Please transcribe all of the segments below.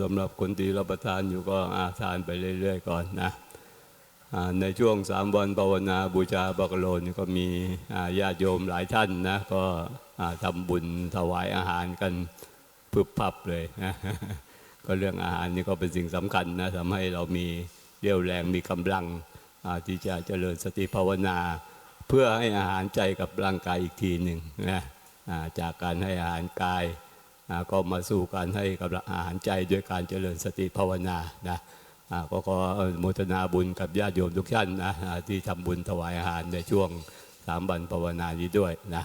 สำหรับคนที่รับประทานอยู่ก็อาทานไปเรื่อย ๆ ก่อนนะในช่วงสามวันภาวนาบูชาบักโลนก็มีญาติโยมหลายท่านนะ ก็ทำบุญถวายอาหารกันพึบพับเลยนะก็เรื่องอาหารนี่ก็เป็นสิ่งสำคัญนะทำให้เรามีเรี่ยวแรงมีกำลังที่จะเจริญสติภาวนา เพื่อให้อาหารใจกับร่างกายอีกทีหนึ่งนะจากการให้อาหารกาย ก็มาสู่การให้กับอาหารใจด้วยการเจริญสติภาวนานะก็ขออนุโมทนาบุญกับญาติโยมทุกท่านนะที่ทำบุญถวายอาหารในช่วงสามวันภาวนานี้ด้วยนะ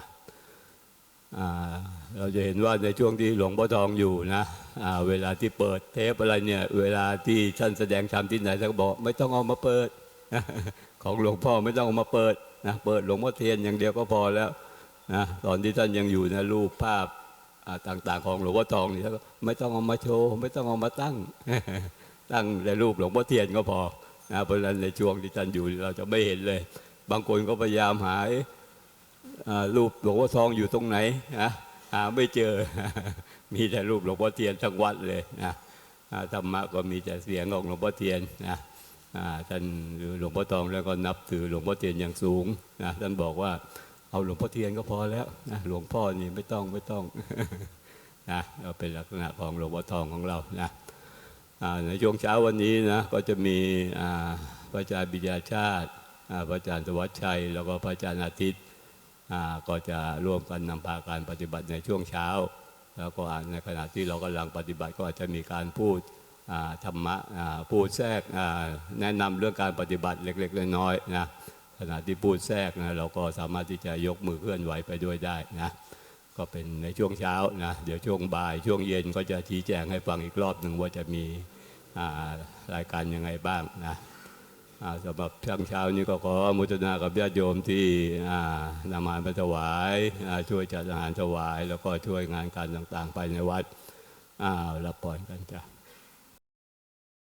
เราจะเห็นว่าในช่วงที่หลวงพ่อทองอยู่นะเวลาที่เปิดเทปอะไรเนี่ยเวลาที่ท่านแสดงธรรมที่ไหนท่านบอกไม่ต้องเอามาเปิดของหลวงพ่อไม่ต้องเอามาเปิดนะเปิดหลวงพ่อเทียนอย่างเดียวก็พอแล้วนะตอนที่ท่านยังอยู่นะรูปภาพ ต่าง ๆ ของหลวงพ่อทองนี่ท่านก็ไม่ต้องเอามาโชว์ไม่ต้องเอามาตั้ง ตั้งในรูปหลวงพ่อเทียนก็พอนะเพราะฉะนั้นในช่วงที่ท่านอยู่เราจะไม่เห็นเลย บางคนก็พยายามหารูปหลวงพ่อทองอยู่ตรงไหนนะหาไม่เจอ มีแต่รูปหลวงพ่อเทียนทั้งวัดเลยนะธรรมะก็มีแต่เสียงของหลวงพ่อเทียนนะท่านหลวงพ่อทองแล้วก็นับถือหลวงพ่อเทียนอย่างสูงนะท่านบอกว่า เอาหลวงพ่อเทียนก็พอแล้วนะหลวงพ่อนี่ไม่ต้องไม่ต้องนะก็เป็นลักษณะของหลวงพ่อทองของเรานะในช่วงเช้าวันนี้นะก็จะมีพระอาจารย์บิญาชาติพระอาจารย์สวัสดิ์ชัย แล้วก็พระอาจารย์อาทิตย์ก็จะร่วมกันนำพาการปฏิบัติในช่วงเช้า แล้วก็ในขณะที่เรากำลังปฏิบัติก็อาจจะมีการพูดธรรมะพูดแทรกแนะนำเรื่องการปฏิบัติเล็ก ๆ น้อยๆนะ ขณะที่พูดแทรกนะเราก็สามารถที่จะยกมือเคลื่อนไหวไปด้วยได้นะก็เป็นในช่วงเช้านะเดี๋ยวช่วงบ่าย ช่วงเย็นก็จะชี้แจงให้ฟังอีกรอบหนึ่งว่าจะมีรายการยังไงบ้างนะสำหรับช่วงเช้านี้ก็ขอมุทนากับญาติโยมที่นำอาหารไปถวายช่วยจัดอาหารถวาย แล้วก็ช่วยงานการต่างๆ ไปในวัดอ้วรับปอนกันจ้ะ